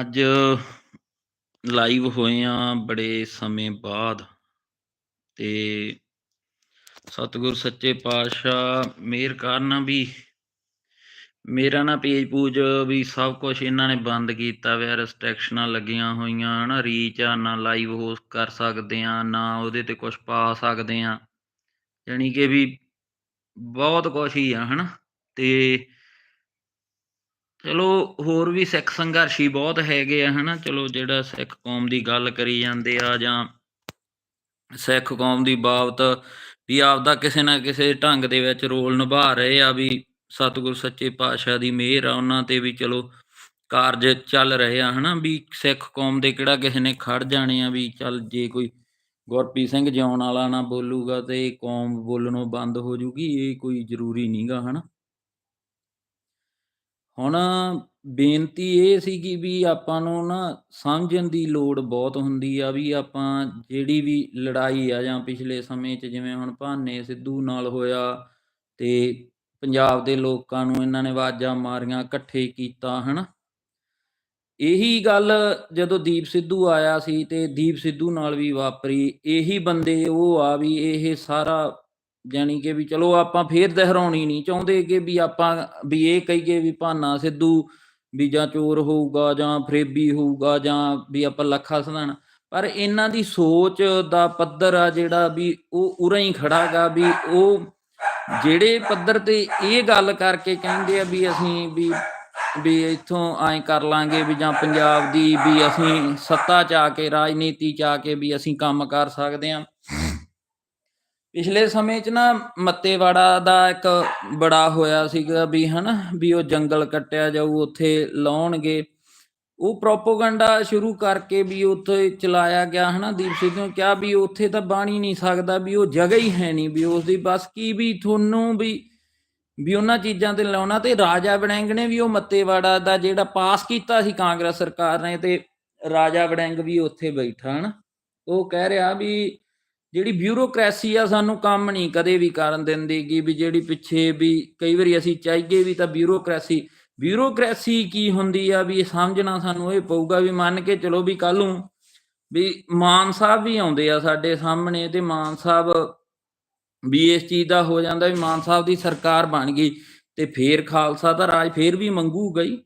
ਅੱਜ ਲਾਈਵ ਹੋਏ ਆ ਬੜੇ ਸਮੇਂ ਬਾਅਦ ਤੇ ਸਤਿਗੁਰ ਸੱਚੇ ਪਾਤਸ਼ਾਹ ਮਿਹਰ ਕਰਨ ਵੀ ਮੇਰਾ ਨਾ ਪੇਜ ਪੂਜ ਵੀ ਸਭ ਕੁਝ ਇਹਨਾਂ ਨੇ ਬੰਦ ਕੀਤਾ ਵੇ ਰੈਸਟ੍ਰਿਕਸ਼ਨਾਂ ਲੱਗੀਆਂ ਹੋਈਆਂ, ਹਨਾ ਰੀਚ ਆ, ਨਾ ਲਾਈਵ ਹੋਸਟ ਕਰ ਸਕਦੇ ਆ, ਨਾ ਉਹਦੇ ਤੇ ਕੁਝ ਪਾ ਸਕਦੇ ਆ ਯਾਨੀ ਕਿ ਵੀ ਬਹੁਤ ਕੁਝ ਹੀ ਆ, ਹਨਾ, ਤੇ ਚਲੋ, ਹੋਰ ਵੀ ਸਿੱਖ ਸੰਘਰਸ਼ੀ ਬਹੁਤ ਹੈਗੇ ਆ, ਹਨਾ? ਚਲੋ, ਜਿਹੜਾ ਸਿੱਖ ਕੌਮ ਦੀ ਗੱਲ ਕਰੀ ਜਾਂਦੇ ਆ ਜਾਂ ਸਿੱਖ ਕੌਮ ਦੀ ਬਾਬਤ ਵੀ ਆਪਦਾ ਕਿਸੇ ਨਾ ਕਿਸੇ ਢੰਗ ਦੇ ਵਿੱਚ ਰੋਲ ਨਿਭਾ ਰਹੇ ਆ ਵੀ ਸਤਿਗੁਰ ਸੱਚੇ ਪਾਤਸ਼ਾਹ ਦੀ ਮਿਹਰ ਆ, ਉਹਨਾਂ ਤੇ ਵੀ ਚਲੋ ਕਾਰਜ ਚੱਲ ਰਹੇ ਆ, ਹਨਾ? ਵੀ ਸਿੱਖ ਕੌਮ ਦੇ ਕਿਹੜਾ ਕਿਸੇ ਨੇ ਖੜ ਜਾਣੇ ਆ ਵੀ ਚੱਲ ਜੇ ਕੋਈ ਗੁਰਪ੍ਰੀਤ ਸਿੰਘ ਜਿਉਣ ਵਾਲਾ ਨਾ ਬੋਲੂਗਾ ਤੇ ਕੌਮ ਬੋਲਣੋਂ ਬੰਦ ਹੋ ਜੂਗੀ, ਇਹ ਕੋਈ ਜ਼ਰੂਰੀ ਨਹੀਂਗਾ ਹਨਾ? ਹੁਣ ਬੇਨਤੀ ਇਹ ਸੀਗੀ ਵੀ ਆਪਾਂ ਨੂੰ ਨਾ ਸਮਝਣ ਦੀ ਲੋੜ ਬਹੁਤ ਹੁੰਦੀ ਆ ਵੀ ਆਪਾਂ ਜਿਹੜੀ ਵੀ ਲੜਾਈ ਆ ਜਾਂ ਪਿਛਲੇ ਸਮੇਂ 'ਚ ਜਿਵੇਂ ਹੁਣ ਭਾਨੇ ਸਿੱਧੂ ਨਾਲ ਹੋਇਆ ਤੇ ਪੰਜਾਬ ਦੇ ਲੋਕਾਂ ਨੂੰ ਇਹਨਾਂ ਨੇ ਆਵਾਜ਼ਾਂ ਮਾਰੀਆਂ, ਇਕੱਠੇ ਕੀਤਾ, ਹਨਾ? ਇਹੀ ਗੱਲ ਜਦੋਂ ਦੀਪ ਸਿੱਧੂ ਆਇਆ ਸੀ ਤੇ ਦੀਪ ਸਿੱਧੂ ਨਾਲ ਵੀ ਵਾਪਰੀ, ਇਹੀ ਬੰਦੇ ਉਹ ਆ ਵੀ ਇਹ ਸਾਰਾ ਜਾਨੀ ਕਿ ਵੀ ਚਲੋ ਆਪਾਂ ਫੇਰ ਦਹਰਾਉਣੀ ਨਹੀਂ, ਚਾਹੁੰਦੇ ਕਿ ਵੀ ਆਪਾਂ ਵੀ ਇਹ ਕਹੀਏ ਵੀ ਭਾਨਾ ਸਿੱਧੂ ਵੀ ਜਾਂ ਚੋਰ ਹੋਊਗਾ ਜਾਂ ਫਰੇਬੀ ਹੋਊਗਾ ਜਾਂ ਵੀ ਆਪਾਂ ਲੱਖਾ ਸਧਾਣਾ। ਪਰ ਇਹਨਾਂ ਦੀ ਸੋਚ ਦਾ ਪੱਧਰ ਆ ਜਿਹੜਾ ਵੀ ਉਹ ਉਰਾ ਹੀ ਖੜਾਗਾ ਵੀ ਉਹ ਜਿਹੜੇ ਪੱਧਰ ਤੇ ਇਹ ਗੱਲ ਕਰਕੇ ਕਹਿੰਦੇ ਆ ਵੀ ਅਸੀਂ ਵੀ ਵੀ ਇੱਥੋਂ ਐਂ ਕਰ ਲਾਂਗੇ ਵੀ ਜਾਂ ਪੰਜਾਬ ਦੀ ਵੀ ਅਸੀਂ ਸੱਤਾ ਚ ਆ ਕੇ, ਰਾਜਨੀਤੀ ਚ ਆ ਕੇ ਵੀ ਅਸੀਂ ਕੰਮ ਕਰ ਸਕਦੇ ਆਂ। ਪਿਛਲੇ ਸਮੇਂ 'ਚ ਨਾ ਮੱਤੇਵਾੜਾ ਦਾ ਇੱਕ ਬੜਾ ਹੋਇਆ ਸੀਗਾ ਵੀ ਹਨਾ, ਵੀ ਉਹ ਜੰਗਲ ਕੱਟਿਆ ਜਾਊ, ਉੱਥੇ ਲਾਉਣਗੇ। ਉਹ ਪ੍ਰੋਪਗੈਂਡਾ ਸ਼ੁਰੂ ਕਰਕੇ ਵੀ ਉੱਥੇ ਚਲਾਇਆ ਗਿਆ ਹਨਾ ਦੀਪ ਸਿੱਧੂ ਨੇ ਕਿਹਾ ਵੀ ਉੱਥੇ ਤਾਂ ਬਣ ਹੀ ਨਹੀਂ ਸਕਦਾ ਵੀ ਉਹ ਜਗ੍ਹਾ ਹੀ ਹੈ ਨਹੀਂ, ਵੀ ਉਸ ਦੀ ਬਸ ਕੀ ਵੀ ਤੁਹਾਨੂੰ ਵੀ ਵੀ ਉਹਨਾਂ ਚੀਜ਼ਾਂ ਤੇ ਲਾਉਣਾ ਤੇ ਰਾਜਾ ਵੜੈਂਗ ਨੇ ਵੀ ਉਹ ਮੱਤੇਵਾੜਾ ਦਾ ਜਿਹੜਾ ਪਾਸ ਕੀਤਾ ਸੀ ਕਾਂਗਰਸ ਸਰਕਾਰ ਨੇ ਤੇ ਰਾਜਾ ਵੜੈਂਗ ਵੀ ਉੱਥੇ ਬੈਠਾ ਹਨਾ। ਉਹ ਕਹਿ ਰਿਹਾ ਵੀ ਜਿਹੜੀ ਬਿਊਰੋਕ੍ਰੇਸੀ ਆ, ਸਾਨੂੰ ਕੰਮ ਨਹੀਂ ਕਦੇ ਵੀ ਕਰਨ ਦਿੰਦੀਗੀ ਵੀ ਜਿਹੜੀ ਪਿੱਛੇ ਵੀ ਕਈ ਵਾਰੀ ਅਸੀਂ ਚਾਹੀਏ ਵੀ ਤਾਂ ਬਿਊਰੋਕ੍ਰੇਸੀ ਬਿਊਰੋਕ੍ਰੇਸੀ ਕੀ ਹੁੰਦੀ ਆ ਵੀ ਸਮਝਣਾ ਸਾਨੂੰ ਇਹ ਪਊਗਾ ਵੀ ਮੰਨ ਕੇ ਚਲੋ ਵੀ ਕੱਲ ਨੂੰ ਵੀ ਮਾਨ ਸਾਹਿਬ ਵੀ ਆਉਂਦੇ ਆ ਸਾਡੇ ਸਾਹਮਣੇ ਤੇ ਮਾਨ ਸਾਹਿਬ ਵੀ ਇਸ ਚੀਜ਼ ਦਾ ਹੋ ਜਾਂਦਾ ਵੀ ਮਾਨ ਸਾਹਿਬ ਦੀ ਸਰਕਾਰ ਬਣ ਗਈ ਤੇ ਫੇਰ ਖਾਲਸਾ ਦਾ ਰਾਜ ਫੇਰ ਵੀ ਮੰਗੂਗਾ ਹੀ।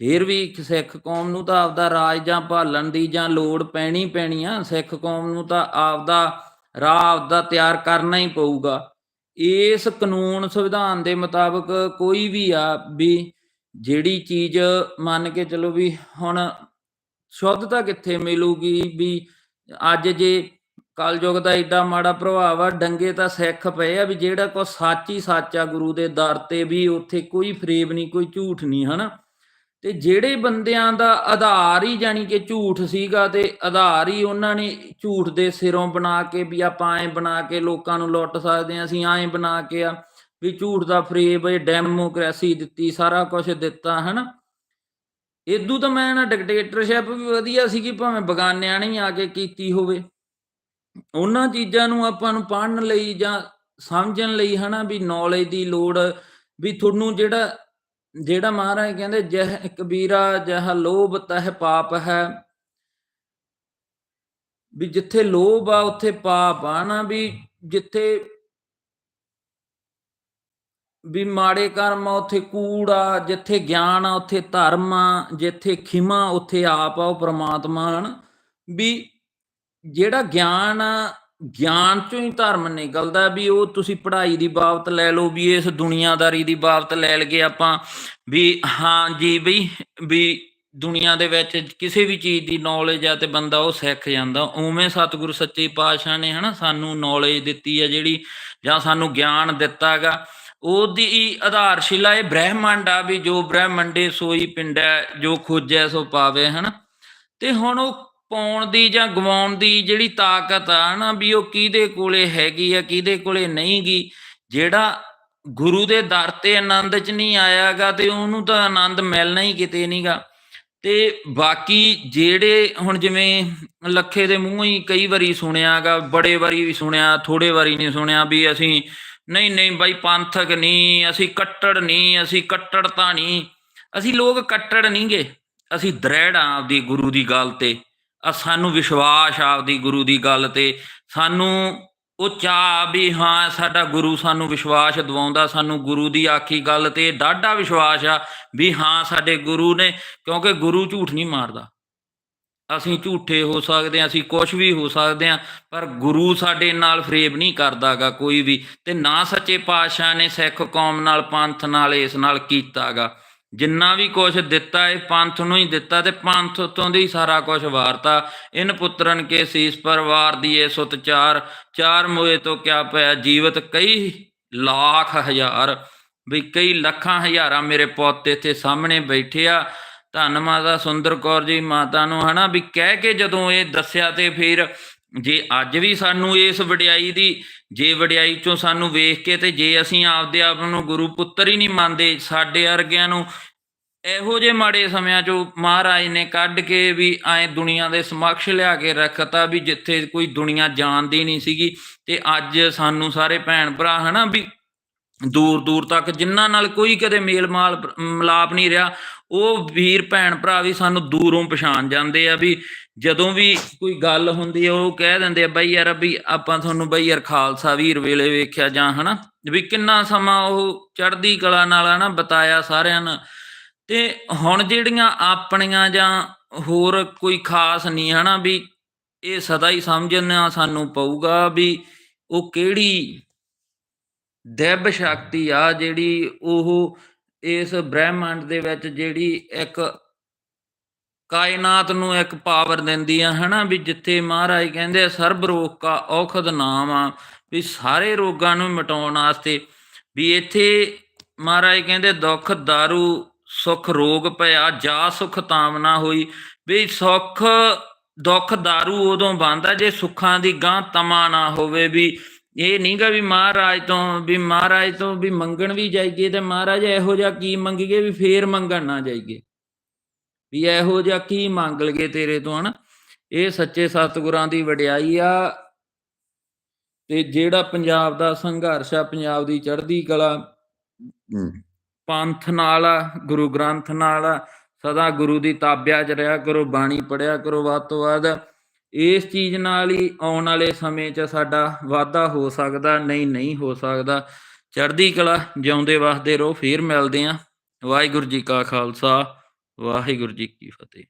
ਫਿਰ ਵੀ ਸਿੱਖ ਕੌਮ ਨੂੰ ਤਾਂ ਆਪਦਾ ਰਾਜ ਜਾਂ ਭਾਲਣ ਦੀ ਜਾਂ ਲੋੜ ਪੈਣੀ ਪੈਣੀ ਆ, ਸਿੱਖ ਕੌਮ ਨੂੰ ਤਾਂ ਆਪਦਾ ਰਾਹ ਆਪਦਾ ਤਿਆਰ ਕਰਨਾ ਹੀ ਪਊਗਾ। ਇਸ ਕਾਨੂੰਨ ਸੰਵਿਧਾਨ ਦੇ ਮੁਤਾਬਕ ਕੋਈ ਵੀ ਆ ਵੀ ਜਿਹੜੀ ਚੀਜ਼ ਮੰਨ ਕੇ ਚਲੋ ਵੀ ਹੁਣ ਸ਼ੁੱਧਤਾ ਕਿੱਥੇ ਮਿਲੂਗੀ ਵੀ ਅੱਜ ਜੇ ਕਲਯੁਗ ਦਾ ਏਡਾ ਮਾੜਾ ਪ੍ਰਭਾਵ ਆ, ਡੰਗੇ ਤਾਂ ਸਿੱਖ ਪਏ ਆ ਵੀ ਜਿਹੜਾ ਕੋ ਸੱਚ ਹੀ ਸੱਚ ਆ ਗੁਰੂ ਦੇ ਦਰ ਤੇ ਵੀ ਉੱਥੇ ਕੋਈ ਫਰੇਬ ਨਹੀਂ, ਕੋਈ ਝੂਠ ਨਹੀਂ, ਹਨਾ? ਤੇ ਜਿਹੜੇ ਬੰਦਿਆਂ ਦਾ ਆਧਾਰ ਹੀ ਜਾਨੀ ਕਿ ਝੂਠ ਸੀਗਾ ਤੇ ਆਧਾਰ ਹੀ ਉਹਨਾਂ ਨੇ ਝੂਠ ਦੇ ਸਿਰੋਂ ਬਣਾ ਕੇ ਵੀ ਆਪਾਂ ਐ ਬਣਾ ਕੇ ਲੋਕਾਂ ਨੂੰ ਲੁੱਟ ਸਕਦੇ ਆ ਅਸੀਂ ਐ ਬਣਾ ਕੇ ਆ, ਵੀ ਝੂਠ ਦਾ ਫਰੇਬ ਇਹ ਡੈਮੋਕ੍ਰੇਸੀ ਦਿੱਤੀ, ਸਾਰਾ ਕੁਝ ਦਿੱਤਾ, ਹਨਾ? ਇਦੋਂ ਤਾਂ ਮੈਂ ਨਾ ਡਿਕਟੇਟਰਸ਼ਿਪ ਵੀ ਵਧੀਆ ਸੀਗੀ, ਭਾਵੇਂ ਬਗਾਨਿਆਂ ਨੇ ਆ ਕੇ ਕੀਤੀ ਹੋਵੇ। ਉਹਨਾਂ ਚੀਜ਼ਾਂ ਨੂੰ ਆਪਾਂ ਨੂੰ ਪੜਨ ਲਈ ਜਾਂ ਸਮਝਣ ਲਈ, ਹਨਾ, ਵੀ ਨੌਲੇਜ ਦੀ ਲੋੜ, ਵੀ ਤੁਹਾਨੂੰ ਜਿਹੜਾ ਜਿਹੜਾ ਮਹਾਰਾਜ ਕਹਿੰਦੇ, ਜਹ ਕਬੀਰਾ ਜਹ ਲੋਭ, ਤਹ ਪਾਪ ਹੈ। ਵੀ ਜਿੱਥੇ ਲੋਭ ਆ, ਉੱਥੇ ਪਾਪ ਆ ਨਾ ਵੀ ਜਿੱਥੇ ਵੀ ਮਾੜੇ ਕਰਮ ਆ, ਉੱਥੇ ਕੂੜ ਆ, ਜਿੱਥੇ ਗਿਆਨ ਆ, ਉੱਥੇ ਧਰਮ ਆ, ਜਿੱਥੇ ਖਿਮਾ, ਉੱਥੇ ਆਪ ਆ, ਉਹ ਪ੍ਰਮਾਤਮਾ ਹਨ। ਵੀ ਜਿਹੜਾ ਗਿਆਨ ਆ ਗਿਆਨ ਚੋਂ ਹੀ ਧਰਮ ਨਿਕਲਦਾ ਵੀ ਉਹ ਤੁਸੀਂ ਪੜ੍ਹਾਈ ਦੀ ਬਾਬਤ ਲੈ ਲਓ, ਵੀ ਇਸ ਦੁਨੀਆਦਾਰੀ ਦੀ ਬਾਬਤ ਲੈ ਲਗੇ ਆਪਾਂ, ਵੀ ਹਾਂ ਜੀ ਬਈ, ਵੀ ਦੁਨੀਆ ਦੇ ਵਿੱਚ ਕਿਸੇ ਵੀ ਚੀਜ਼ ਦੀ ਨੌਲੇਜ ਆ ਤੇ ਬੰਦਾ ਉਹ ਸਿੱਖ ਜਾਂਦਾ। ਉਵੇਂ ਸਤਿਗੁਰੂ ਸੱਚੇ ਪਾਤਸ਼ਾਹ ਨੇ ਹਨਾ ਸਾਨੂੰ ਨੌਲੇਜ ਦਿੱਤੀ ਹੈ ਜਿਹੜੀ, ਜਾਂ ਸਾਨੂੰ ਗਿਆਨ ਦਿੱਤਾਗਾ ਉਹਦੀ ਆਧਾਰਸ਼ਿਲਾ ਇਹ ਬ੍ਰਹਿਮੰਡ ਆ ਵੀ ਜੋ ਬ੍ਰਹਿਮੰਡੇ ਸੋਈ ਪਿੰਡੈ ਜੋ ਖੋਜੈ ਸੋ ਪਾਵੇ ਹਨਾ। ਤੇ ਹੁਣ ਉਹ ਪਾਉਣ ਦੀ ਜਾਂ ਗਵਾਉਣ ਦੀ ਜਿਹੜੀ ਤਾਕਤ ਆ ਨਾ ਵੀ ਉਹ ਕਿਹਦੇ ਕੋਲੇ ਹੈਗੀ ਆ, ਕਿਹਦੇ ਕੋਲੇ ਨਹੀਂ ਗੀ ਜਿਹੜਾ ਗੁਰੂ ਦੇ ਦਰ ਤੇ ਆਨੰਦ ਚ ਨਹੀਂ ਆਇਆਗਾ ਤੇ ਉਹਨੂੰ ਤਾਂ ਆਨੰਦ ਮਿਲਣਾ ਹੀ ਕਿਤੇ ਨਹੀਂਗਾ। ਤੇ ਬਾਕੀ ਜਿਹੜੇ ਹੁਣ ਜਿਵੇਂ ਲੱਖੇ ਦੇ ਮੂੰਹੋਂ ਹੀ ਕਈ ਵਾਰੀ ਸੁਣਿਆਗਾ, ਬੜੇ ਵਾਰੀ ਵੀ ਸੁਣਿਆ ਥੋੜੇ ਵਾਰੀ ਨਹੀਂ ਸੁਣਿਆ ਵੀ ਅਸੀਂ ਨਹੀਂ ਨਹੀਂ ਬਾਈ ਪੰਥਕ ਨਹੀਂ, ਅਸੀਂ ਕੱਟੜ ਨਹੀਂ, ਅਸੀਂ ਕੱਟੜਤਾ ਨਹੀਂ, ਅਸੀਂ ਲੋਕ ਕੱਟੜ ਨਹੀਂਗੇ, ਅਸੀਂ ਦ੍ਰਿੜ ਆਂ ਆਪਦੀ ਗੁਰੂ ਦੀ ਗੱਲ ਤੇ। ਸਾਨੂੰ ਵਿਸ਼ਵਾਸ ਆਪਦੀ ਗੁਰੂ ਦੀ ਗੱਲ ਤੇ, ਸਾਨੂੰ ਉਹ ਚਾਹ ਵੀ ਹਾਂ, ਸਾਡਾ ਗੁਰੂ ਸਾਨੂੰ ਵਿਸ਼ਵਾਸ ਦਿਵਾਉਂਦਾ, ਸਾਨੂੰ ਗੁਰੂ ਦੀ ਆਖੀ ਗੱਲ ਤੇ ਡਾਢਾ ਵਿਸ਼ਵਾਸ ਆ ਵੀ ਹਾਂ, ਸਾਡੇ ਗੁਰੂ ਨੇ, ਕਿਉਂਕਿ ਗੁਰੂ ਝੂਠ ਨਹੀਂ ਮਾਰਦਾ। ਅਸੀਂ ਝੂਠੇ ਹੋ ਸਕਦੇ ਹਾਂ, ਅਸੀਂ ਕੁਝ ਵੀ ਹੋ ਸਕਦੇ ਹਾਂ, ਪਰ ਗੁਰੂ ਸਾਡੇ ਨਾਲ ਫਰੇਬ ਨਹੀਂ ਕਰਦਾਗਾ ਕੋਈ ਵੀ ਤੇ ਨਾ ਸੱਚੇ ਪਾਤਸ਼ਾਹ ਨੇ ਸਿੱਖ ਕੌਮ ਨਾਲ, ਪੰਥ ਨਾਲ, ਇਸ ਨਾਲ ਕੀਤਾਗਾ। ਜਿੰਨਾ ਵੀ ਕੁਛ ਦਿੱਤਾ ਇਹ ਪੰਥ ਨੂੰ ਹੀ ਦਿੱਤਾ ਤੇ ਪੰਥ ਤੋਂ ਦੀ ਸਾਰਾ ਕੁਛ ਵਾਰਤਾ। ਇਨ ਪੁੱਤਰਨ ਕੇ ਸੀਸ ਪਰਵਾਰ ਦੀਏ ਸੁਤ ਚਾਰ। ਚਾਰ ਮੋਏ ਤੋਂ ਕਿਆ ਪਿਆ ਜੀਵਤ ਕਈ ਲੱਖ ਹਜ਼ਾਰ। ਵੀ ਕਈ ਲੱਖਾਂ ਹਜ਼ਾਰਾਂ ਮੇਰੇ ਪੁੱਤ ਇੱਥੇ ਸਾਹਮਣੇ ਬੈਠੇ ਆ ਧੰਨ ਮਾਤਾ ਸੁੰਦਰ ਕੌਰ ਜੀ ਮਾਤਾ ਨੂੰ ਹਨਾ ਵੀ ਕਹਿ ਕੇ ਜਦੋਂ ਇਹ ਦੱਸਿਆ ਤੇ ਫਿਰ ਜੇ ਅੱਜ ਵੀ ਸਾਨੂੰ ਇਸ ਵਡਿਆਈ ਦੀ, ਜੇ ਵਡਿਆਈ ਚੋਂ ਸਾਨੂੰ ਵੇਖ ਕੇ ਤੇ ਜੇ ਅਸੀਂ ਆਪਦੇ ਆਪ ਨੂੰ ਗੁਰੂ ਪੁੱਤਰ ਹੀ ਨਹੀਂ ਮੰਨਦੇ, ਸਾਡੇ ਵਰਗਿਆਂ ਨੂੰ ਇਹੋ ਜੇ ਮਾੜੇ ਸਮਿਆਂ ਚੋਂ ਮਹਾਰਾਜ ਨੇ ਕੱਢ ਕੇ ਵੀ ਐ ਦੁਨੀਆ ਦੇ ਸਮਕਸ਼ ਲਿਆ ਕੇ ਰੱਖਤਾ ਵੀ ਜਿੱਥੇ ਕੋਈ ਦੁਨੀਆ ਜਾਣਦੀ ਨਹੀਂ ਸੀਗੀ ਤੇ ਅੱਜ ਸਾਨੂੰ ਸਾਰੇ ਭੈਣ ਭਰਾ ਹਨਾ ਵੀ ਦੂਰ ਦੂਰ ਤੱਕ ਜਿਨ੍ਹਾਂ ਨਾਲ ਕੋਈ ਕਦੇ ਮੇਲ ਮਾਲ ਮਲਾਪ ਨਹੀਂ ਰਿਹਾ, ਉਹ ਵੀਰ ਭੈਣ ਭਰਾ ਵੀ ਸਾਨੂੰ ਦੂਰੋਂ ਪਛਾਣ ਜਾਂਦੇ ਆ ਵੀ ਜਦੋਂ ਵੀ ਕੋਈ ਗੱਲ ਹੁੰਦੀ ਆ, ਉਹ ਕਹਿ ਦਿੰਦੇ ਆ, ਬਈ ਯਾਰ ਵੀ ਆਪਾਂ ਤੁਹਾਨੂੰ ਬਈ ਯਾਰ ਖਾਲਸਾ ਵੀਰ ਵੇਲੇ ਵੇਖਿਆ ਜਾਂ ਹਨਾ, ਵੀ ਕਿੰਨਾ ਸਮਾਂ ਉਹ ਚੜ੍ਹਦੀ ਕਲਾ ਨਾਲ ਹਨਾ ਬਤਾਇਆ ਸਾਰਿਆਂ ਨੇ ਤੇ ਹੁਣ ਜਿਹੜੀਆਂ ਆਪਣੀਆਂ ਜਾਂ ਹੋਰ ਕੋਈ ਖਾਸ ਨਹੀਂ ਹਨਾ ਵੀ ਇਹ ਸਦਾ ਹੀ ਸਮਝਣਾ ਸਾਨੂੰ ਪਊਗਾ ਵੀ ਉਹ ਕਿਹੜੀ ਦਿਵ ਸ਼ਕਤੀ ਆ ਜਿਹੜੀ ਉਹ ਇਸ ਬ੍ਰਹਿਮੰਡ ਦੇ ਵਿੱਚ ਜਿਹੜੀ ਇੱਕ ਕਾਇਨਾਤ ਨੂੰ ਇੱਕ ਪਾਵਰ ਦਿੰਦੀ ਆ, ਹਨਾ? ਵੀ ਜਿੱਥੇ ਮਹਾਰਾਜ ਕਹਿੰਦੇ ਸਰਬ ਰੋਗ ਕਾ ਔਖਦ ਨਾਮ ਆ, ਵੀ ਸਾਰੇ ਰੋਗਾਂ ਨੂੰ ਮਿਟਾਉਣ ਵਾਸਤੇ। ਵੀ ਇੱਥੇ ਮਹਾਰਾਜ ਕਹਿੰਦੇ, ਦੁੱਖ, ਦਾਰੂ, ਸੁਖ, ਰੋਗ ਭਇਆ ਜਾ ਸੁਖ ਤਾਮਨਾ ਹੋਈ। ਵੀ ਸੁਖ, ਦੁੱਖ, ਦਾਰੂ ਉਦੋਂ ਬੰਦਾ ਜੇ ਸੁੱਖਾਂ ਦੀ ਗਾਂ ਤਮਾ ਨਾ ਹੋਵੇ ਵੀ ਇਹ ਨਹੀਂਗਾ ਵੀ ਮਹਾਰਾਜ ਤੋਂ ਵੀ ਮਹਾਰਾਜ ਤੋਂ ਵੀ ਮੰਗਣ ਵੀ ਜਾਈਏ ਤੇ ਮਹਾਰਾਜ ਇਹੋ ਜਿਹਾ ਕੀ ਮੰਗੀਏ ਵੀ ਫੇਰ ਮੰਗਣ ਨਾ ਜਾਈਏ। ਵੀ ਇਹੋ ਜਿਹਾ ਕੀ ਮੰਗ ਲਗੇ ਤੇਰੇ ਤੋਂ ਹਨਾ? ਇਹ ਸੱਚੇ ਸਤਿਗੁਰਾਂ ਦੀ ਵਡਿਆਈ ਆ। ਤੇ ਜਿਹੜਾ ਪੰਜਾਬ ਦਾ ਸੰਘਰਸ਼ ਆ ਪੰਜਾਬ ਦੀ ਚੜ੍ਹਦੀ ਕਲਾ ਪੰਥ ਨਾਲ ਆ ਗੁਰੂ ਗ੍ਰੰਥ ਨਾਲ ਆ ਸਦਾ ਗੁਰੂ ਦੀ ਤਾਬਿਆ ਚ ਰਿਹਾ ਕਰੋ ਬਾਣੀ ਪੜਿਆ ਕਰੋ ਵੱਧ ਤੋਂ ਵੱਧ। ਇਸ ਚੀਜ਼ ਨਾਲ ਹੀ ਆਉਣ ਵਾਲੇ ਸਮੇਂ 'ਚ ਸਾਡਾ ਵਾਧਾ ਹੋ ਸਕਦਾ, ਨਹੀਂ ਨਹੀਂ ਹੋ ਸਕਦਾ। ਚੜ੍ਹਦੀ ਕਲਾ ਜਿਉਂਦੇ ਵਸਦੇ ਰਹੋ, ਫੇਰ ਮਿਲਦੇ ਆਂ ਵਾਹਿਗੁਰੂ ਜੀ ਕਾ ਖਾਲਸਾ, ਵਾਹਿਗੁਰੂ ਜੀ ਕੀ ਫਤਿਹ।